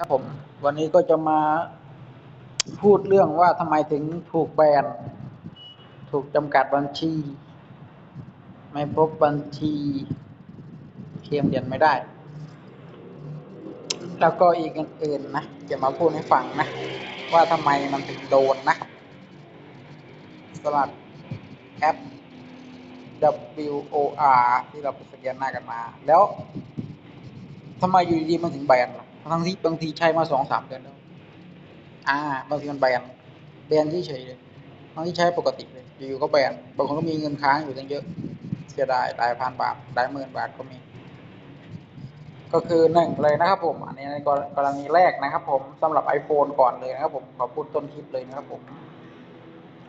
ครับผมวันนี้ก็จะมาพูดเรื่องว่าทำไมถึงถูกแบน ถูกจำกัดบัญชี ไม่พบบัญชีเคลมเหรียญไม่ได้ แล้วก็อีกอื่นๆนะจะมาพูดให้ฟังนะ ว่าทำไมมันถึงโดนนะสำหรับแอป WOR ที่เราไปสแกนหน้ากันมา แล้วทำไมอยู่ดีๆมันถึงแบนล่ะ ทั้งที่บางทีใช้มาสองสามเดือนแล้ว อ่า บางทีมันแบน แบนเฉยๆเลยบางที่ใช้ปกติเลย อยู่ๆก็แบน บางคนก็มีเงินค้างอยู่ตั้งเยอะ เสียดายหลายพันบาท หลายหมื่นบาทก็มี ก็คือหนึ่งเลยนะครับผม อันนี้ในกรณีแรกนะครับ ผมสำหรับ iPhone ก่อนเลยนะครับ ผม ขอพูดต้นคลิปเลยนะครับผม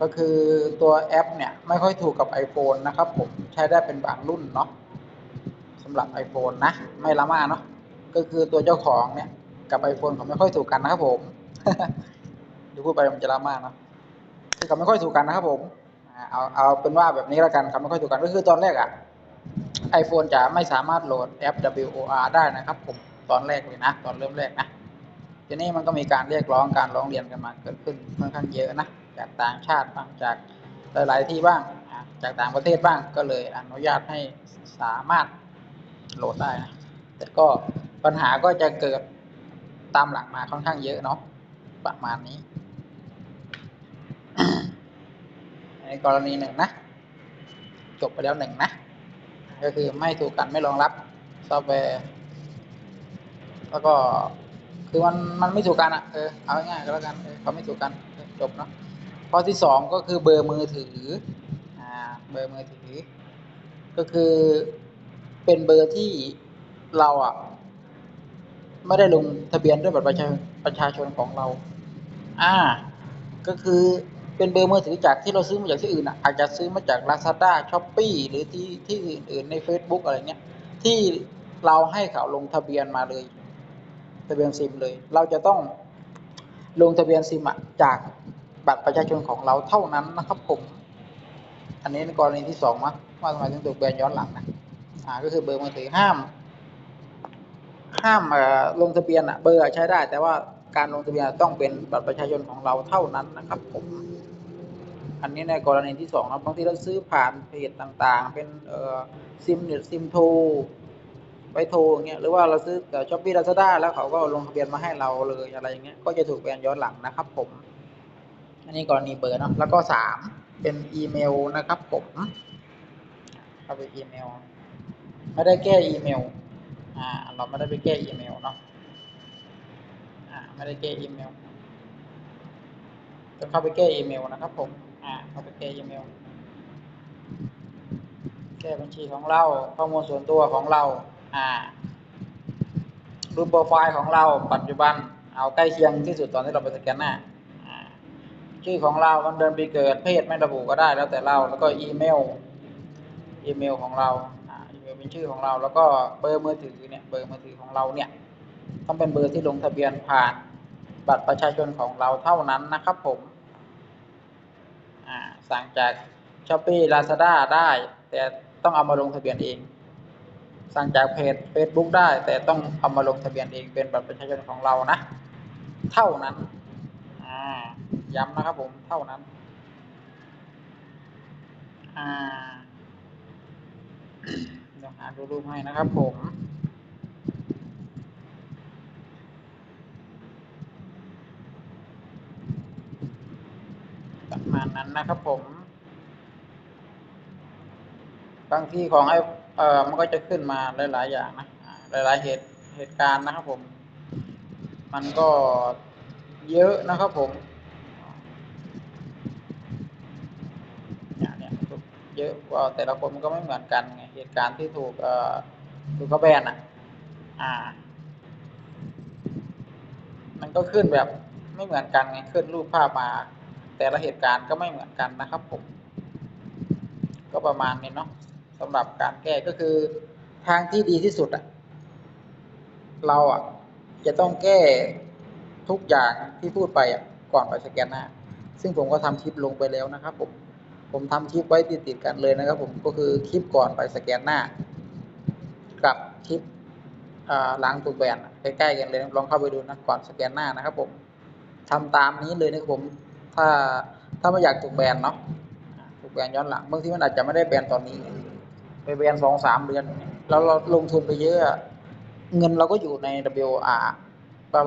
ก็คือตัวแอป เนี่ย ไม่ค่อยถูกกับ iPhone นะครับ ผม ใช้ได้เป็นบางรุ่นเนาะสำหรับ iPhone นะ ไม่ละมาเนาะ ก็คือตัวเจ้าของเนี่ยกับ iPhone เขาไม่ค่อยถูกกันนะครับผมเดี๋ยวพูดไปมันจะละมาเนาะคือเขาไม่ค่อยถูกกันนะครับผมเอาเอาเป็นว่าแบบนี้แล้วกันเขาไม่ค่อยถูกกันก็คือตอนแรกอะ iPhone จะไม่สามารถโหลดแอป WOR ได้นะครับ ผมตอนแรกเลยนะ ตอนเริ่มแรกนะทีนี้มันก็มีการเรียกร้องการร้องเรียนกันมาเกิดขึ้นค่อนข้างเยอะนะจากต่างชาติบ้างจากหลาย ๆ ที่บ้างจากต่างประเทศบ้างก็เลยอนุญาตให้สามารถโหลดได้นะแต่ก็ ปัญหาก็จะเกิดตามหลังมาค่อนข้างเยอะเนาะประมาณนี้ในกรณีหนึ่งนะ จบไปแล้วหนึ่งนะ ก็คือไม่ถูกกันไม่รองรับซอฟต์แวร์แล้วก็คือมันมันไม่ถูกกันอะเออเอาง่ายๆก็แล้วกันเออเขาไม่ถูกกันจบเนาะข้อที่สองก็คือเบอร์มือถืออ่าเบอร์มือถือ ก็คือเป็นเบอร์ที่เราอะ ไม่ได้ลงทะเบียนด้วยบัตรประชาประชาชนของเรา อ่า ก็คือเป็นเบอร์มือถือจากที่เราซื้อมาจากที่อื่นอะอาจจะซื้อมาจาก Lazada Shopee หรือที่ที่อื่นๆใน Facebook อะไรเงี้ยที่เราให้เขาลงทะเบียนมาเลย ทะเบียนซิมเลย เราจะต้องลงทะเบียนซิมอะจากบัตรประชาชนของเราเท่านั้นนะครับผม อันนี้ในกรณีที่สองมั้ว่าทำไมถึงถูกแบนย้อนหลังนะอ่าก็คือเบอร์มือถือห้าม ห้ามลงทะเบียนอะเบอร์ใช้ได้ แต่ว่าการลงทะเบียนต้องเป็นบัตรประชาชนของเราเท่านั้นนะครับ ผม อันนี้ในกรณีที่สองนะบางทีเราซื้อผ่านเพจต่างๆ เป็นเอ่อซิมเน็ตซิมโทรไปโทรอย่างเงี้ยหรือว่าเราซื้อแต่ช้อปปี้ลาซาด้าแล้วเขาก็ลงทะเบียนมาให้เราเลยอะไรอย่างเงี้ยก็จะถูกแบนย้อนหลังนะครับ ผม อันนี้กรณีเบอร์เนาะแล้วก็สามเป็นอีเมลนะครับ ผมเข้าไปอีเมลไม่ได้แก้อีเมล อ่าเราไม่ได้ไปแก้อีเมลเนาะอ่าไม่ได้แก้อีเมลต้องเข้าไปแก้อีเมลนะครับผมอ่าเข้าไปแก้อีเมลแก้บัญชีของเราข้อมูลส่วนตัวของเราอ่ารูปโปรไฟล์ของเราปัจจุบันเอาใกล้เคียงที่สุดตอนที่เราไปสแกนหน้าอ่าชื่อของเราวันเดือนปีเกิดเพศไม่ระบุก็ได้แล้วแต่เราแล้วก็อีเมล อีเมลของเรา เป็นชื่อของเรา แล้วก็เบอร์มือถือเนี่ยเบอร์มือถือของเราเนี่ยต้องเป็นเบอร์ที่ลงทะเบียนผ่านบัตรประชาชนของเราเท่านั้นนะครับผมสั่งจากช้อปปี้ลาซาด้าได้ แต่ต้องเอามาลงทะเบียนเอง สั่งจากเพจ Facebook ได้ แต่ต้องเอามาลงทะเบียนเองเป็นบัตรประชาชนของเรานะ เท่านั้นย้ำนะครับผมเท่านั้นอ่า ดูรูปให้นะครับผม ประมาณนั้นนะครับผม บางที่ของไอ้เอ่อมันก็จะขึ้นมาหลาย ๆ อย่างนะ หลาย ๆ เหตุเหตุการณ์นะครับผม มันก็เยอะนะครับผมเนี่ยเนี่ย เยอะกว่าแต่ละคนมันก็ไม่เหมือนกันไงเหตุการณ์ที่ถูกเอ่อถูกเขาแบนอะ อ่า มันก็ขึ้นแบบไม่เหมือนกันไงขึ้นรูปภาพมา แต่ละเหตุการณ์ก็ไม่เหมือนกันนะครับผม ก็ประมาณนี้เนาะสำหรับการแก้ก็คือทางที่ดีที่สุดอะเราอะจะต้องแก้ทุกอย่างที่พูดไปอะก่อนไปสแกนหน้า ซึ่งผมก็ทำคลิปลงไปแล้วนะครับผม ผมทำคลิปไว้ติดๆกันเลยนะครับ ผมก็คือคลิปก่อนไปสแกนหน้า กับคลิปเอ่อหลังถูกแบนใกล้ๆกันเลยลองเข้าไปดูนะก่อนสแกนหน้านะครับ ผมทำตามนี้เลยนะครับผมถ้าถ้าไม่อยากถูกแบนเนาะอ่าถูกแบนย้อนหลังบางทีมันอาจจะไม่ได้แบนตอนนี้ไปแบนสองสามเดือนแล้วเราลงทุนไปเยอะเงินเราก็อยู่ใน WR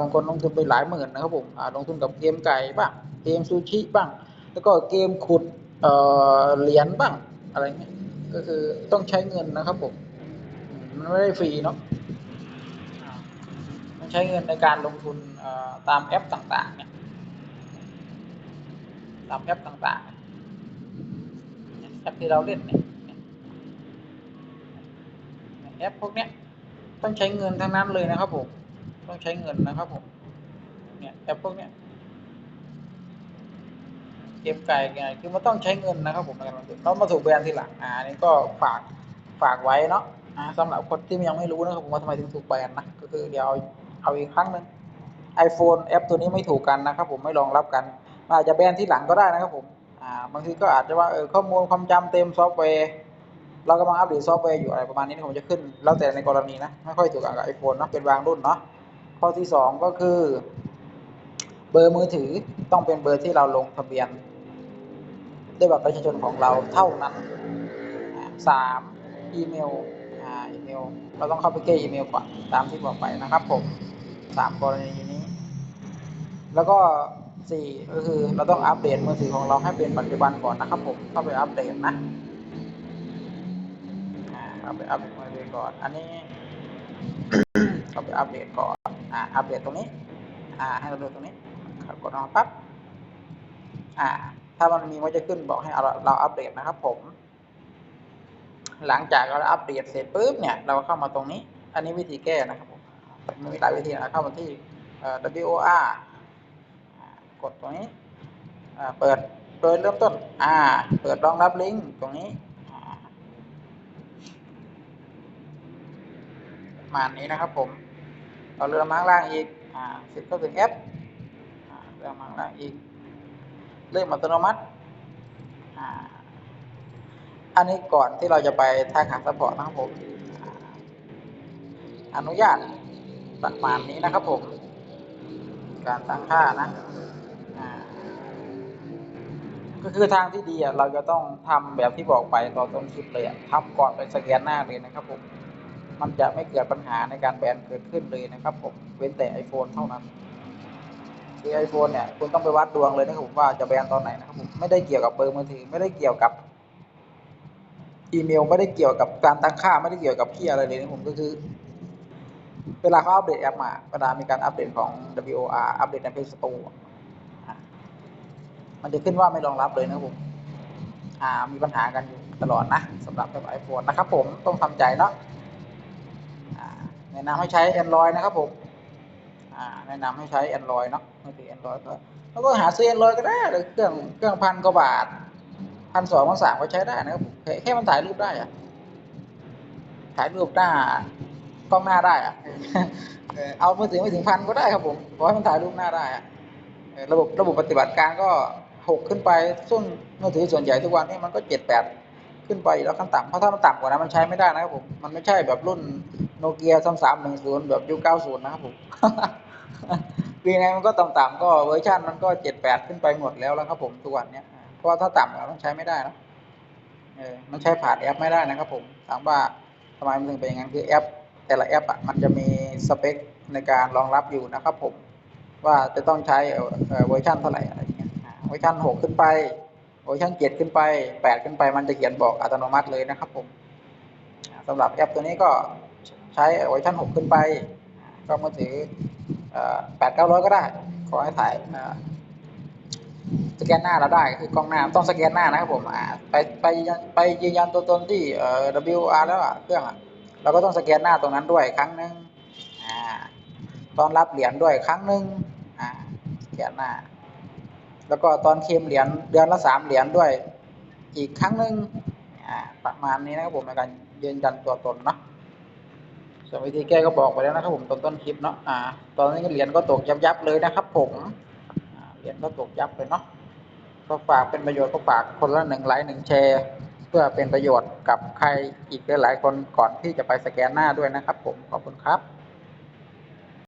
บางคนลงทุนไปหลายหมื่นนะครับผมลงทุนกับเกมไก่บ้างเกมซูชิบ้าง แล้วก็เกมขุด เหรียญบ้างอะไรเงี้ยก็คือต้องใช้เงินนะครับผมมันไม่ได้ฟรีเนาะมันใช้เงินในการลงทุนตามแอปต่างๆเนี่ยตามแอปต่างๆเนี่ยแอปที่เราเล่นเนี่ยเนี่ยแอปพวกเนี้ยต้องใช้เงินทั้งนั้นเลยนะครับผมต้องใช้เงินนะครับผมเนี่ยแอปพวกเนี้ย เกมไก่ไงคือมันต้องใช้เงินนะครับผมในการลงทุนเรามาถูกแบนทีหลังอ่านี่ก็ฝากฝากไว้เนาะอ่าสำหรับคนที่ยังไม่รู้นะครับผมว่าทำไมถึงถูกแบนนะก็คือเดี๋ยวเอาอีกครั้งหนึ่ง iPhone แอปตัวนี้ไม่ถูกกันนะครับผมไม่รองรับกันอาจจะแบนที่หลังก็ได้นะครับผมอ่าบางทีก็อาจจะว่าเออข้อมูลความจำเต็มซอฟต์แวร์เรากำลังอัปเดตซอฟต์แวร์อยู่อะไรประมาณนี้ผมจะขึ้น แล้วแต่ในกรณีนะ ไม่ค่อยถูกกับ iPhone นะเป็นบางรุ่นเนาะข้อที่สองก็คือ เบอร์มือถือต้องเป็นเบอร์ที่เราลงทะเบียน ด้วยบัตรประชาชนของเราเท่านั้นสามอีเมลอ่าอีเมล เราต้องเข้าไปแก้อีเมลก่อนตามที่บอกไปนะครับผมสามกรณีนี้ แล้วก็สี่ก็คือเราต้องอัปเดตมือถือของเราให้เป็นปัจจุบันก่อนนะครับผมเข้าไปอัปเดตนะเข้าไปอัปเดตมือถือก่อน อันนี้เข้าไปอัปเดตก่อนอ่าอัปเดตตรงนี้อ่าให้เราดูตรงนี้กดลงมาปั๊บอ่า ถ้ามันมีมันจะขึ้นบอกให้เราเราอัปเดตนะครับ ผม หลังจากเราอัปเดตเสร็จปุ๊บเนี่ย เราเข้ามาตรงนี้ อันนี้วิธีแก้นะครับผมมันมีหลายวิธีนะเข้ามาที่ WOR กดตรงนี้เปิดโดยเริ่มต้น อ่า เปิดรองรับลิงก์ตรงนี้อ่าประมาณนี้นะครับผม เราเลื่อนมาข้างล่างอีก อ่าเสร็จก็ถึงแอปอ่าเลื่อนมาข้างล่างอีก เริ่มอัตโนมัติอันนี้ก่อนที่เราจะไปทักหาซัพพอร์ตนะครับผม อนุญาตประมาณนี้นะครับผม การตั้งค่านะก็คือทางที่ดีอะเราจะต้องทำแบบที่บอกไปตอนต้นคลิปเลยอะทำก่อนไปสแกนหน้าเลยนะครับผม มันจะไม่เกิดปัญหาในการแบนเกิดขึ้นเลยนะครับผม เว้นแต่ iPhone เท่านั้น คือไอโฟนเนี่ยคุณต้องไปวัดดวงเลยนะครับผมว่าจะแบนตอนไหนนะครับผมไม่ได้เกี่ยวกับเบอร์มือถือไม่ได้เกี่ยวกับอีเมลไม่ได้เกี่ยวกับการตั้งค่าไม่ได้เกี่ยวกับที่อะไรเลยนะผมก็คือ เวลาเขาอัปเดตแอปมาเวลามีการอัปเดตของ WOR อัปเดตใน Play Store มันจะขึ้นว่าไม่รองรับเลยนะครับผมอ่ามีปัญหากันอยู่ตลอดนะสำหรับแบบไอโฟนนะครับผมต้องทำใจเนาะแนะนำให้ใช้ Android นะครับผมแนะนำให้ใช้ Android เนาะ มือถือ Android ก็แล้วก็หาซื้อ Android ก็ได้เลยเครื่องเครื่องพันกว่าบาทพันสองพันสามก็ใช้ได้นะครับผมแค่แค่มันถ่ายรูปได้อะถ่ายรูปหน้ากล้องหน้าได้อะเออเอามือถือไม่ถึงพันก็ได้ครับผมขอให้มันถ่ายรูปหน้าได้อะระบบระบบปฏิบัติการก็หกขึ้นไปซึ่งมือถือส่วนใหญ่ทุกวันนี้มันก็เจ็ดแปดขึ้นไปแล้วขั้นต่ำเพราะถ้ามันต่ำกว่านั้นมันใช้ไม่ได้นะครับผมมันไม่ใช่แบบรุ่นโนเกียสามสามหนึ่งศูนย์แบบยุคเก้าศูนย์นะครับผม คือยังไงมันก็ต่ำๆก็เวอร์ชันมันก็เจ็ดแปดขึ้นไปหมดแล้วแล้วครับผมทุกวันเนี้ยเพราะว่าถ้าต่ำเราต้องใช้ไม่ได้นะเออมันใช้ผ่านแอปไม่ได้นะครับผมถามว่าทำไมมันถึงเป็นอย่างนั้นคือแอป แต่ละแอปอะมันจะมีสเปคในการรองรับอยู่นะครับผมว่าจะต้องใช้เวอร์ชันเท่าไหร่อะไรอย่างเงี้ยเวอร์ชันหกขึ้นไปเวอร์ชันเจ็ดขึ้นไปแปดขึ้นไปมันจะเขียนบอกอัตโนมัติเลยนะครับผมอ่าสำหรับแอปตัวนี้ก็ใช้เวอร์ชันหกขึ้นไป ก็มือถือ แปดเก้าร้อยก็ได้ ขอให้ถ่ายสแกนหน้าเราได้คือกล้องหน้าต้องสแกนหน้านะครับผมไปไปยืนยันไปยืนยันตัวตนที่ WR แล้วเครื่องเราก็ต้องสแกนหน้าตรงนั้นด้วยครั้งหนึ่งอตอนรับเหรียญด้วยครั้งหนึ่งสแกนหน้า แล้วก็ตอนเคลมเหรียญเดือนละสามเหรียญด้วยอีกครั้งหนึ่งประมาณนี้นะครับผมในการยืนยันตัวตนเนาะ ส่วนวิธีแก้ก็บอกไปแล้วนะครับผมตอนต้นคลิปเนาะอ่า ตอนนี้เหรียญก็ตกยับยับเลยนะครับ ผมเหรียญก็ตกยับเลยเนาะก็ฝากเป็นประโยชน์ก็ฝากคนละหนึ่งไลค์หนึ่งแชร์เพื่อเป็นประโยชน์กับใครอีกหลายๆคนก่อนที่จะไปสแกนหน้าด้วยนะครับ ผมขอบคุณครับ